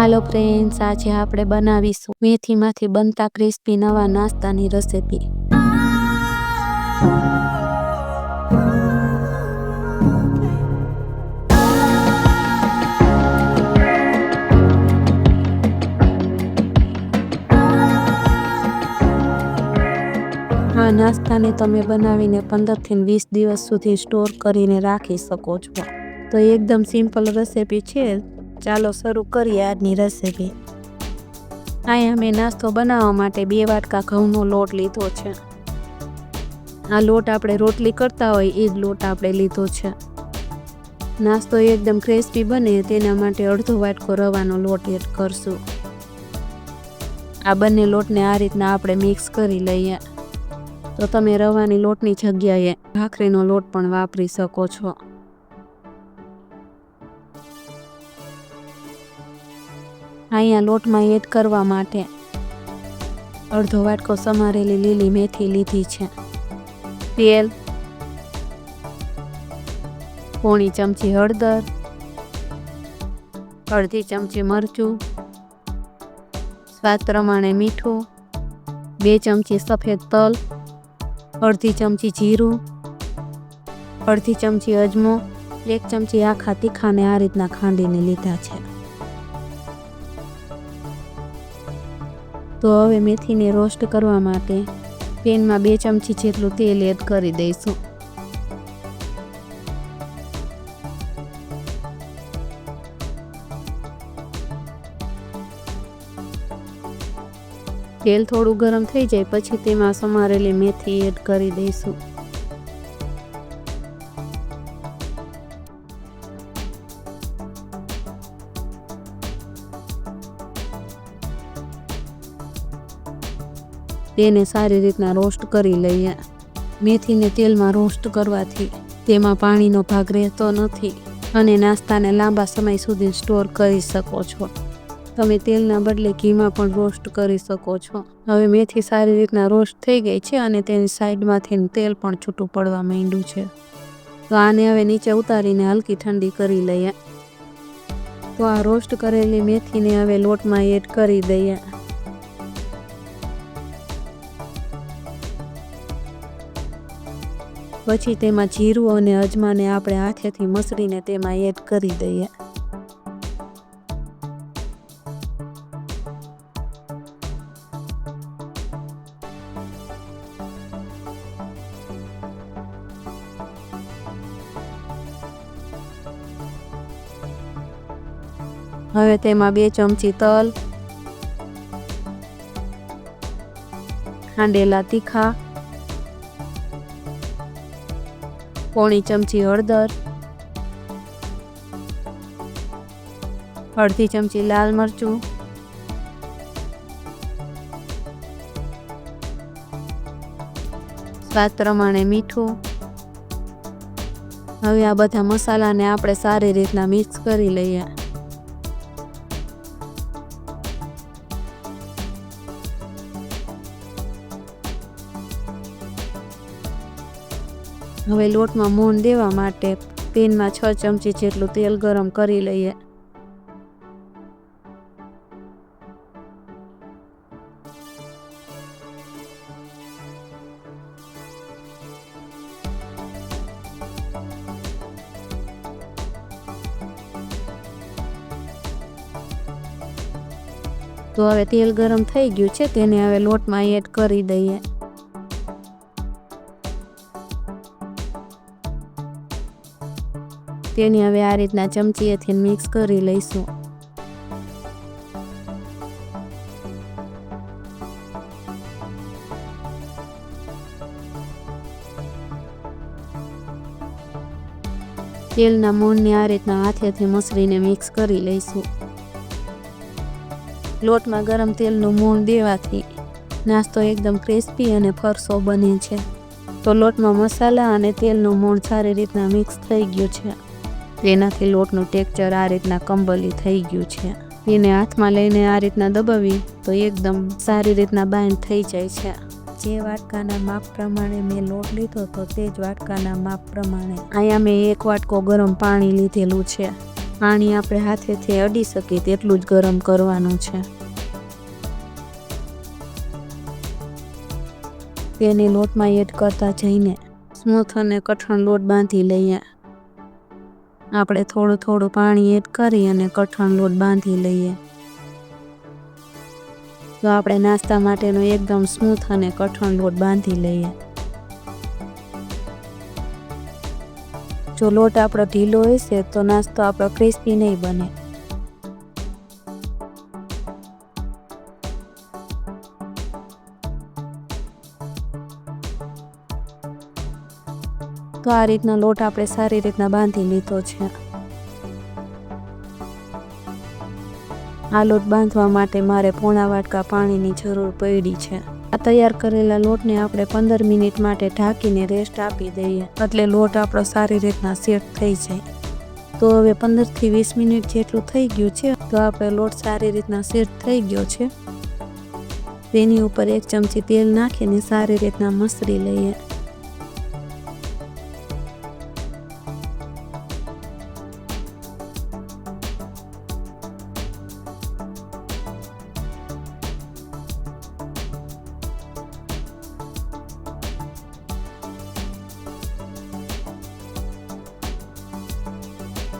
હાલો friends આજે આપણે બનાવીશું મેથીમાંથી બનતા ક્રિસ્પી નવા નાસ્તાની રેસીપી આ નાસ્તાને તમે બનાવીને પંદરથી વીસ દિવસ સુધી સ્ટોર કરીને રાખી શકો છો. તો એકદમ સિમ્પલ રેસીપી છે. ચાલો શરૂ કરીએ આજની રેસીપી અહીંયા મેં નાસ્તો બનાવવા માટે બે વાટકા ઘઉંનો લોટ લીધો છે. આ લોટ આપણે રોટલી કરતા હોય એ જ લોટ આપણે લીધો છે. નાસ્તો એકદમ ક્રિસ્પી બને તેના માટે અડધો વાટકો રવાનો લોટ એડ કરશું. આ બંને લોટને આ રીતના આપણે મિક્સ કરી લઈએ. તો તમે રવાની લોટની જગ્યાએ ભાખરીનો લોટ પણ વાપરી શકો છો. અહીંયા લોટમાં એડ કરવા માટે અડધો વાટકો સમારેલી લીલી મેથી લીધી છે. તેલ, પોણી ચમચી હળદર, અડધી ચમચી મરચું, સ્વાદ પ્રમાણે મીઠું, બે ચમચી સફેદ તલ, અડધી ચમચી જીરું, અડધી ચમચી અજમો, એક ચમચી આખા તીખાને આ રીતના ખાંડીને લીધા છે. તો હવે મેથીને રોસ્ટ કરવા માટે પેનમાં બે ચમચી જેટલું તેલ એડ કરી દઈશું. તેલ થોડું ગરમ થઈ જાય પછી તેમાં સમારેલી મેથી એડ કરી દઈશું. તેને સારી રીતના રોસ્ટ કરી લઈએ. મેથીને તેલમાં રોસ્ટ કરવાથી તેમાં પાણીનો ભાગ રહેતો નથી અને નાસ્તાને લાંબા સમય સુધી સ્ટોર કરી શકો છો. તમે તેલના બદલે ઘીમાં પણ રોસ્ટ કરી શકો છો. હવે મેથી સારી રીતના રોસ્ટ થઈ ગઈ છે અને તેની સાઈડમાંથી તેલ પણ છૂટું પડવા માંડ્યું છે. તો આને હવે નીચે ઉતારીને હલકી ઠંડી કરી લઈએ. તો આ રોસ્ટ કરેલી મેથીને હવે લોટમાં એડ કરી દઈએ. પછી તેમાં જીરું અને અજમાને આપણે હાથેથી મસળીને તેમાં એડ કરી દઈએ. હવે તેમાં બે ચમચી તલ, ખાંડેલા તીખા પોણી ચમચી હળદર, અડધી ચમચી લાલ મરચું, સ્વાદ પ્રમાણે મીઠું. હવે આ બધા મસાલાને આપણે સારી રીતના મિક્સ કરી લઈએ. હવે લોટમાં મોણ દેવા માટે પેનમાં છ ચમચી જેટલું તેલ ગરમ કરી લઈએ. તો હવે તેલ ગરમ થઈ ગયું છે, તેને હવે લોટમાં એડ કરી દઈએ. તેને હવે આ રીતના ચમચીએથી મિક્સ કરી લઈશું. તેલના મૂળને આ રીતના હાથેથી મસળીને મિક્સ કરી લઈશું. લોટમાં ગરમ તેલનું મૂળ દેવાથી નાસ્તો એકદમ ક્રિસ્પી અને ફરસો બને છે. તો લોટમાં મસાલા અને તેલનું મૂળ સારી રીતના મિક્સ થઈ ગયું છે. તેનાથી લોટનું ટેક્ચર આ રીતના કંબલી થઈ ગયું છે. એને હાથમાં લઈને આ રીતના દબાવી તો એકદમ સારી રીતના બાઇન્ડ થઈ જાય છે. જે વાટકાના માપ પ્રમાણે મેં લોટ લીધો તો તે જ વાટકાના માપ પ્રમાણે અહીંયા મેં એક વાટકો ગરમ પાણી લીધેલું છે. પાણી આપણે હાથેથી અડી શકીએ તેટલું જ ગરમ કરવાનું છે. તેને લોટમાં એડ કરતા જઈને સ્મૂથ અને કઠણ લોટ બાંધી લઈએ. આપણે થોડું થોડું પાણી એડ કરી અને કઠણ લોટ બાંધી લઈએ. તો આપણે નાસ્તા માટેનો એકદમ સ્મૂથ અને કઠણ લોટ બાંધી લઈએ. જો લોટ આપણો ઢીલો હશે તો નાસ્તો આપણો ક્રિસ્પી નહીં બને. તો આ રીતના લોટ આપણે સારી રીતના બાંધી લીધો છે. આ લોટ બાંધવા માટે મારે પોણા વાટકા પાણીની જરૂર પડી છે. આ તૈયાર કરેલા લોટને આપણે પંદર મિનિટ માટે ઢાંકીને રેસ્ટ આપી દઈએ, એટલે લોટ આપણો સારી રીતના સેટ થઈ જાય. તો હવે પંદરથી વીસ મિનિટ જેટલું થઈ ગયું છે, તો આપણે લોટ સારી રીતના સેટ થઈ ગયો છે. તેની ઉપર એક ચમચી તેલ નાખીને સારી રીતના મસરી લઈએ.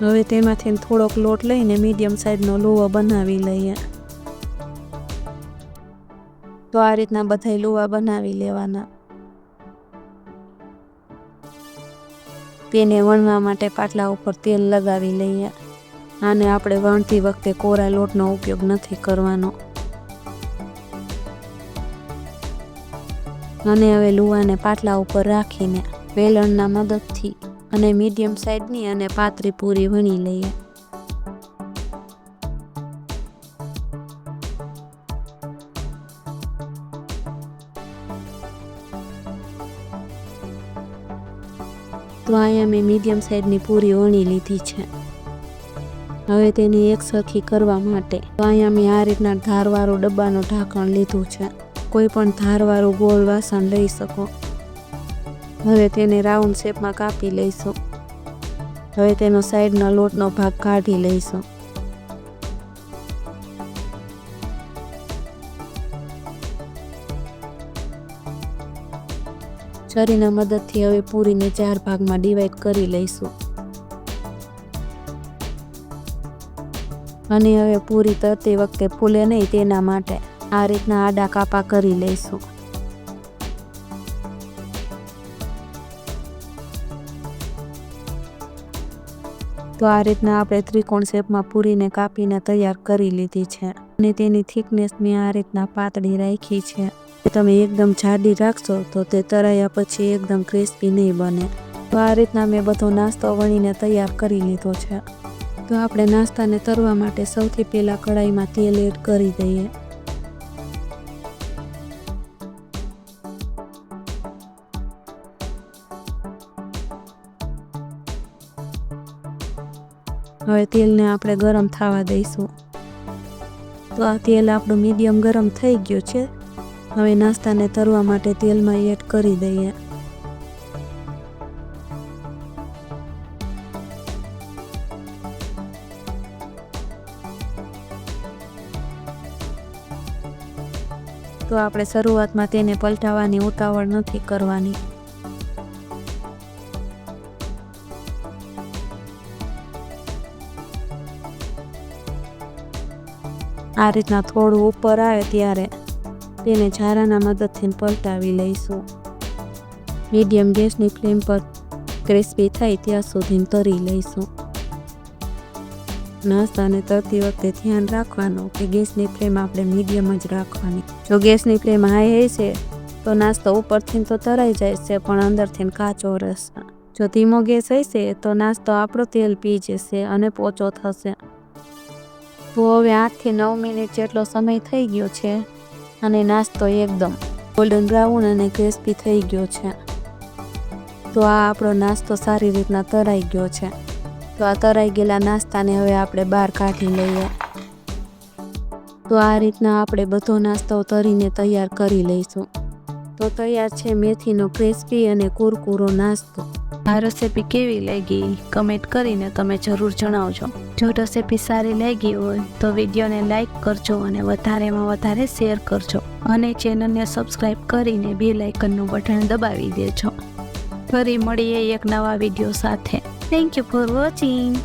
હવે તેમાંથી થોડોક લોટ લઈને મીડિયમ સાઇઝનો લુવો બનાવી લઈએ. તો આ રીતના બધા લુવા બનાવી લેવાના. તેને વણવા માટે પાટલા ઉપર તેલ લગાવી લઈએ. આને આપણે વણતી વખતે કોરા લોટનો ઉપયોગ નથી કરવાનો. અને હવે લુવાને પાટલા ઉપર રાખીને વેલણના મદદથી અને મીડિયમ સાઇઝની અને પાતળી પૂરી વણી લઈએ. તો અહીંયા મેં મીડિયમ સાઇઝની પૂરી વણી લીધી છે. હવે તેની એક સરખી કરવા માટે તો અહીંયા મેં આ રીતના ધારવાળું ડબ્બાનું ઢાંકણ લીધું છે. કોઈ પણ ધારવાળું ગોળ વાસણ લઈ શકો. હવે તેને રાઉન્ડ શેપમાં કાપી લઈશું. હવે તેનો સાઈડનો લોટનો ભાગ કાઢી લઈશું. છરીના મદદથી હવે પૂરીને ચાર ભાગમાં ડિવાઈડ કરી લઈશું. અને હવે પૂરી તરતી વખતે ફૂલે નહીં તેના માટે. આ રીતના આડા કાપા કરી લઈશું. તો આ રીતના આપણે ત્રિકોણ શેપમાં પૂરીને કાપીને તૈયાર કરી લીધી છે. અને તેની થિકનેસ મેં આ રીતના પાતળી રાખી છે. તમે એકદમ જાડી રાખશો તો તે તરાયા પછી એકદમ ક્રિસ્પી નહીં બને. તો આ રીતના મેં બધો નાસ્તો વણીને તૈયાર કરી લીધો છે. તો આપણે નાસ્તાને તરવા માટે સૌથી પહેલાં કઢાઈમાં તેલ એડ કરી દઈએ. હવે તેલને આપણે ગરમ થવા દઈશું. તો આ તેલ આપણું મીડિયમ ગરમ થઈ ગયું છે. હવે નાસ્તાને તરવા માટે તેલમાં એડ કરી દઈએ. તો આપણે શરૂઆતમાં તેને પલટાવવાની ઉતાવળ નથી કરવાની. આ રીતના થોડું ઉપર આવે ત્યારે તેને ઝારાના મદદથી પલટાવી લઈશું. મીડિયમ ગેસની ફ્લેમ પર ક્રિસ્પી થાય ત્યાં સુધી તરી લઈશું. નાસ્તાને તરતી વખતે ધ્યાન રાખવાનું કે ગેસની ફ્લેમ આપણે મીડિયમ જ રાખવાની. જો ગેસની ફ્લેમ હાઈ હશે તો નાસ્તો ઉપરથી તો તરાઈ જાય છે, પણ અંદરથી કાચો રહેશે જો ધીમો ગેસ હશે તો નાસ્તો આપણો તેલ પી જશે અને પોચો થશે. તો હવે આઠથી નવ મિનિટ જેટલો સમય થઈ ગયો છે અને નાસ્તો એકદમ ગોલ્ડન બ્રાઉન અને ક્રિસ્પી થઈ ગયો છે. તો આ આપણો નાસ્તો સારી રીતના તરાઈ ગયો છે. તો આ તરાઈ ગયેલા નાસ્તાને હવે આપણે બહાર કાઢી લઈએ. તો આ રીતના આપણે બધો નાસ્તો તરીને તૈયાર કરી લઈશું. તો તૈયાર છે મેથીનો ક્રિસ્પી અને કુરકુરો નાસ્તો. આ રેસીપી કેવી લાગી? કમેન્ટ કરીને તમે જરૂર જણાવજો. જો રેસીપી સારી લાગી હોય તો વિડીયોને લાઇક કરજો અને વધારેમાં વધારે શેર કરજો. અને ચેનલને સબસ્ક્રાઈબ કરીને બે લાઇકનનું બટન દબાવી દેજો. ફરી મળીએ એક નવા વીડિયો સાથે. Thank you for watching